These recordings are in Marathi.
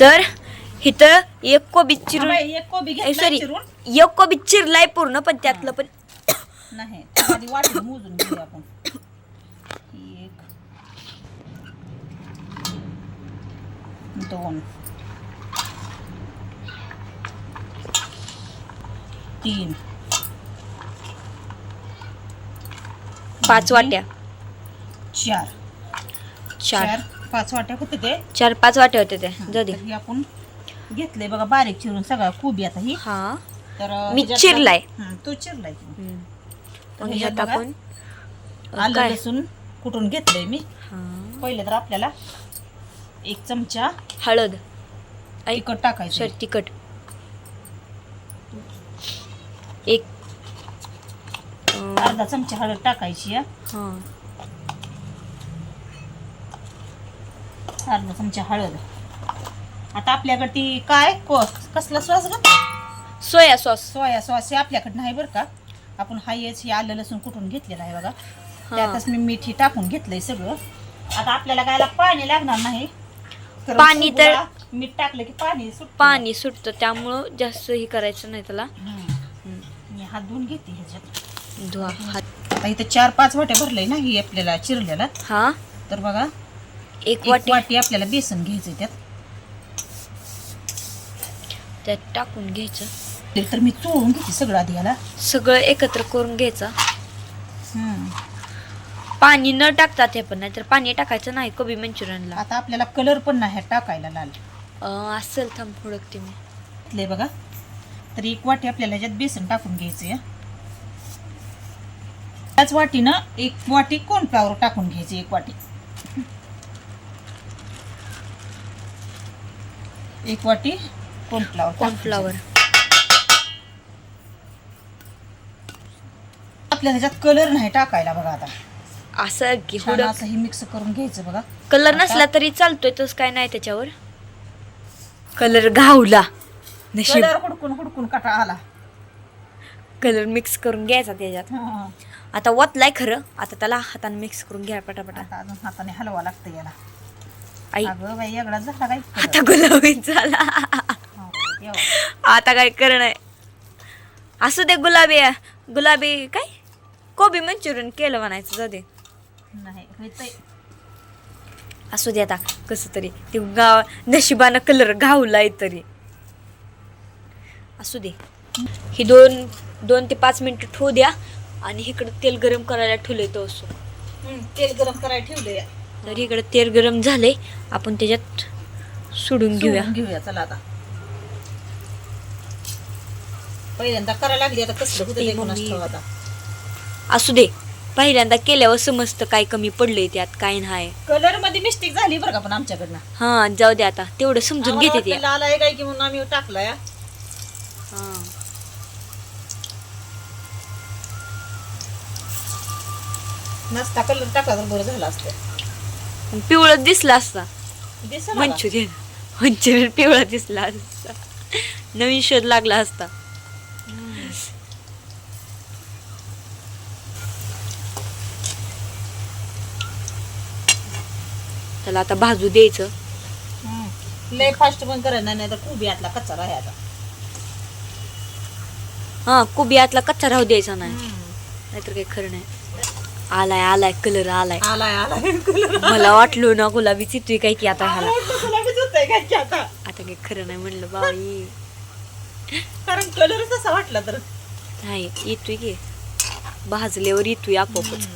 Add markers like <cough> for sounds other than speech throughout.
तर इथं एक कोबी चिरून एक कोबी सॉरी एक कोबी चिरलाय पूर्ण पण त्यातलं पण नाही आधी वाटी मोजून घेऊया आपण. एक दोन तीन पाच वाट्या. चार. चार. पाच वाट्या होते ते. चार पाच वाट्या होत्या त्या जाऊ दे. तर हे आपण घेतले बघा बारीक चिरून सगळा कोबी आता ही. हा. तर मी ह्याच्यात- चिरलाय. हं, तो चिरलाय की. मग ह्याच्यात ह्यात बघा, आपण अ, आलं काय? लसूण कुटून घेतलंय मी. हा. पहिले तर आपल्याला एक चमचा हळद. ऐक तिखट टाकायचं सर तिखट. एक अर्धा चमचा हळद टाकायची आहे. हा. अर्धा चमचा हळद. आता आपल्याकडे ती काय कोस कसला सॉस ग? Soya sauce. सोया सॉस हे आपल्याकडे नाही बरं का. आपण हा हेच हे आलं लसूण कुठून घेतलेलं आहे बघा. त्यातच मी मीठ हे टाकून घेतलंय सगळं. आता आपल्याला गायला पाणी लागणार नाही. कारण पाणी तर- मीठ टाकलं की पाणी सुट पाणी सुटतं त्यामुळं जास्त हे करायचं नाही त्याला. मी हात धुवून घेते ह्याच्यात. धुवा हात. आता इथं चार पाच वाट्या भरलंय ना ही आपल्याला चिरलेला. हा? तर बघा एक वाटी. वाटी आपल्याला बेसन घ्यायचं त्यात. त्यात टाकून घ्यायचं. ते तर मी चोळून घेते सगळं आधी याला. सगळं एकत्र करून घ्यायचं. पाणी न टाकतात हे पण नाहीतर पाणी टाकायचं नाही कोबी मंचुरियनला. आता आपल्याला कलर पण नाही टाकायला लाल. असेल थांब हुडकते मी. घेतले बघा. तर एक वाटी आपल्याला ह्याच्यात बेसन टाकून घ्यायचं या त्याच वाटीनं एक वाटी कॉर्नफ्लावर टाकून घ्यायची एक वाटी. एक वाटी कॉर्नफ्लावर कॉर्नफ्लॉवर आपल्याला ह्याच्यात कलर नाही टाकायला बघा आता. असं की छान हुडक. असं हे मिक्स करून घ्यायचं बघा. कलर नसला तरी चालतोय तस काय नाही त्याच्यावर. कलर घावला. नशीब. कलर हुडकून हुडकून कटा आला. कलर मिक्स करून घ्यायचा त्याच्यात. हा. आता वतलाय खरं. आता त्याला हाताने मिक्स करून घ्या पटापटा. आता अजून हाताने हलवा लागतं याला. आई. अगं बाई एवढा झाला काय आता गुलाबी झाला. आता काय करणं असू दे गुलाबी गुलाबी काय? कोबी मंचुरियन केलं म्हणायचं जाऊ दे. नाही. असू दे आता कसं तरी. ते गाव नशिबानं कलर घावलाय तरी. असू दे. ही दोन दोन ते पाच मिनिटं ठेवू द्या. आणि इकडं तेल गरम करायला ठेवलंय तो असो. तेल गरम करायला ठेवलंय. तर इकडं तेल गरम झाले आपण त्याच्यात सोडून घेऊया. घेऊया चला आता. पहिल्यांदा करायला लागली आता कसलं आता? असू दे. पहिल्यांदा केल्यावर समजतं काय कमी पडलंय त्यात काय नाही. कलरमध्ये मिस्टेक झाली बरं का पण आमच्याकडनं. हा जाऊ दे आता. तेवढं समजून घेते ते. लाल आहे काय की म्हणून आम्ही टाकलाय. हा. नसता कलर टाकला तर बरं झालं असतं. पिवळं दिसला असता. मला. मंचुरियन मंचुरियन पिवळा दिसला असता. नवीन शोध लागला असता. त्याला आता भाजू द्यायचं. हम्म. लय फास्ट पण करायला नाही तर खूप यातला कच्चा राहायचा हा कुबी आतला कच्चा राहू द्यायचा नाही. नाहीतर काही खरं नाही. आलाय आलाय कलर आलाय. आलाय आलाय कलर मला वाटलो ना गुलाबी चितवी काय की आता ह्याला. काय आता. आता काही खरं नाही म्हणलं बाई. कारण कलर तसा वाटला तर. नाही येतोय की. भाजल्यावर येतोय आपोआपच.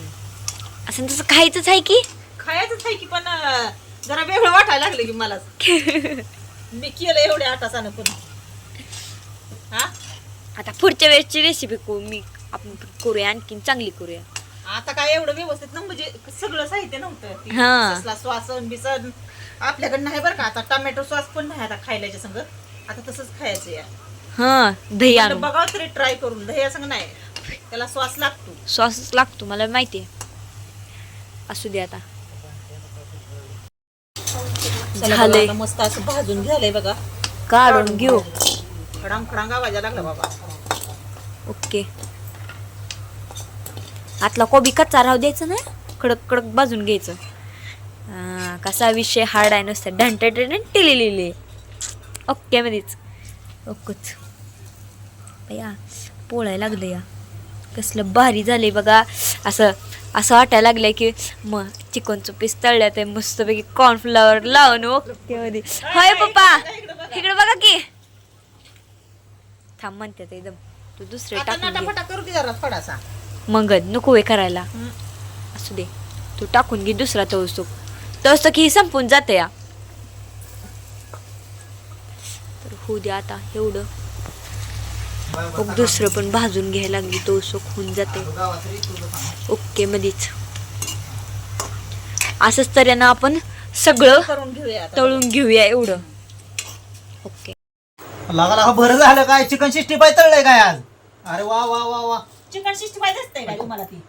असं तसं खायचंच आहे की? खायचंच आहे की पण जरा वेगळं वाटायला लागलं की मला. मी केलं एवढ्या आटासानं पण. हा? आता पुढच्या वेळेसची रेसिपी मी आपण करूया आणखीन चांगली करूया. आता काय एवढं व्यवस्थित ना म्हणजे सगळं साहित्य नव्हतं हा. कसला स्वासन बिसन. आपल्याकडे नाही बरं का आता टोमॅटो सॉस पण नाही आता खायला संग. आता तसंच खायचं या. हा दही बघावं तरी ट्राय करून. दह्या संग नाही. त्याला श्वास लागतो. सॉस लागतो मला माहिती आहे. असू दे आता. चला झालंय. बघा, आता मस्त असं भाजून झालंय बघा. काढून घेऊ. खडांग खडांग आवाजा लागला बाबा. ओके. आतला कोबी कच्चा राहू द्यायचा ना? कडक कडक भाजून घ्यायचं. कसा विषय हार्ड आहे नुसतं. ढंट टिली ओके मध्येच ओकच. या पोळायला लागलं या. कसलं भारी झालंय बघा. असं असं वाटायला लागलंय की मग चिकनचं पीस तळल्यात आहे मस्तपैकी कॉर्नफ्लॉवर लावून ओके मध्ये होय पप्पा इकडे बघा की. थांब म्हणतात एकदम. तू दुसरे टाकून घे. करू की जरा थोडासा. मगद नको हे करायला. असू दे तू टाकून घे दुसरा तवस्तू तवस्त की ही संपून जाते या. तर होऊ दे आता एवढं. मग दुसरं पण भाजून घ्यायला लागली तो होऊन जाते. ओके मध्येच असंच तर यांना आपण सगळं करून घेऊया. तळून घेऊया एवढं. ओके. लागा लागा बरं झालं काय? चिकन सिक्स्टी फाय तळलंय काय आज? अरे वा वा वा वा. चिकन सिक्स्टी फाय दिसतंय का तुम्हाला ती?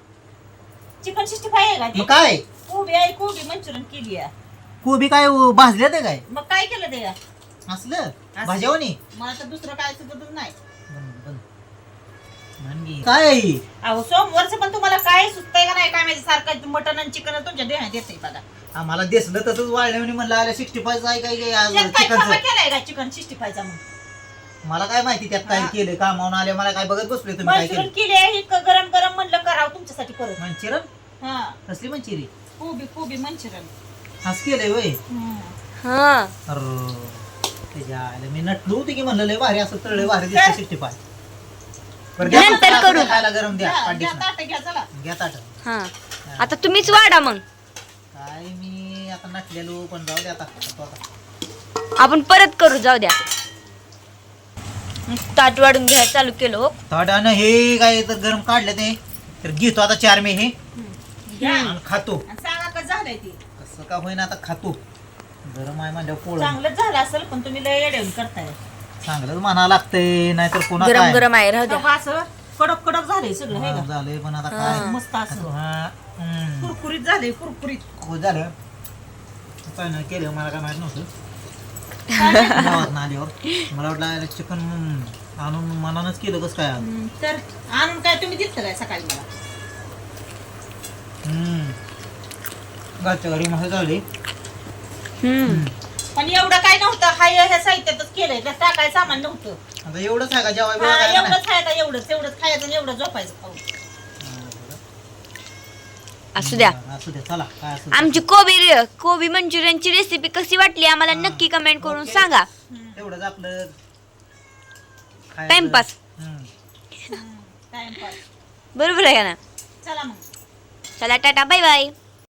चिकन सिक्स्टी फाय आहे का ती? मग काय? कोबी आहे कोबी मंचुरियन केली आहे. कोबी काय उ- भाजले ते काय? मग काय केलं ते? असलं? भाज्यावनी? मला तर दुसरं काय सुचतच नाही. काय आहे ही? अहो सोमवारचं पण तुम्हाला काय सुचतंय का नाही काय माहिती? सारखं मटन आणि चिकन तुमच्या देण्यात येते बघा. आम्हाला दिसलं तसंच वाढल्याने म्हणलं आल्या सिक्स्टी फाय आहे काय काय आज त्यात काय खबर चिकनचं केलाय का चिकन सिक्स्टी फायचा मग? मला काय माहिती त्यात काय हा. केलं कामावून आले मला काय बघत बसले तुम्ही काय मंचुरियन केलं केली ही गरम गरम म्हणलं करावं तुमच्यासाठी परत. मंचिरन हा. कसली मंचिरी? कोबी कोबी मंचुरियन हस केलंय वय हा. अरे त्याच्या आईला मी नटलो होती की म्हणलं लय भारी असं तळलंय भारी दिसतं सिक्स्टी फाय बरं घ्या नंतर तुमचं करू. खायला गरम द्या घ्या conditioner. ताटं घ्या चला. घ्या ताट. हा. आता तुम्हीच वाढा मग. काय मी आता नटलेलो पण जाऊ दे आता खातो आता. आपण परत करू जाऊ द्या. ताट वाढून घ्यायला चालू केलं हो. ताटानं हे काय तर गरम काढलं ते? तर घेतो आता चार मे हे. आणि खातो. आणि सांगा कसं झालंय ती? कसं का होईना आता खातो. गरम आहे म्हणल्यावर पोळं. चांगलंच झालं असेल पण तुम्ही लय येऊन करताय. चांगलंच म्हणा लागतंय नाहीतर पुन्हा गरम काय? गरम आहे राहू द्या. तेव्हा असं कडक कडक झालंय सगळं हे हा, का? झालंय पण आता. काय? मस्त असं. हा, हम्म. कुरकुरीत झालंय कुरकुरीत. हो झालं. काय नाही केलं मला काय माहीत नव्हतं. <laughs> गावातनं आल्यावर मला वाटलं चिकन आणून मनानच केलं कसं काय आज हम्म, तर आणून काय तुम्ही दिलं काय सकाळी मला? हम्म. घरच्या घरी मस्त झाली. हम्म. पण एवढं काय नव्हतं हाय ह्या साहित्यातच केलंय त्यात टाकायचं सामान नव्हतं. आता एवढंच आहे का जेव्हा हा, वेळ काय नाही? एवढंच खायचं एवढंच एवढंच खायचं आणि एवढं झोपायचं. खाऊ असू द्या. असू द्या चला काय असू आमची कोबी कोबी मंचुरियनची रेसिपी कशी वाटली? आम्हाला नक्की कमेंट करून सांगा. तेवढंच आपलं खायचं. टाइमपास हम्म. टाइमपास बरोबर आहे का ना? चला मग. चला टाटा बाय बाय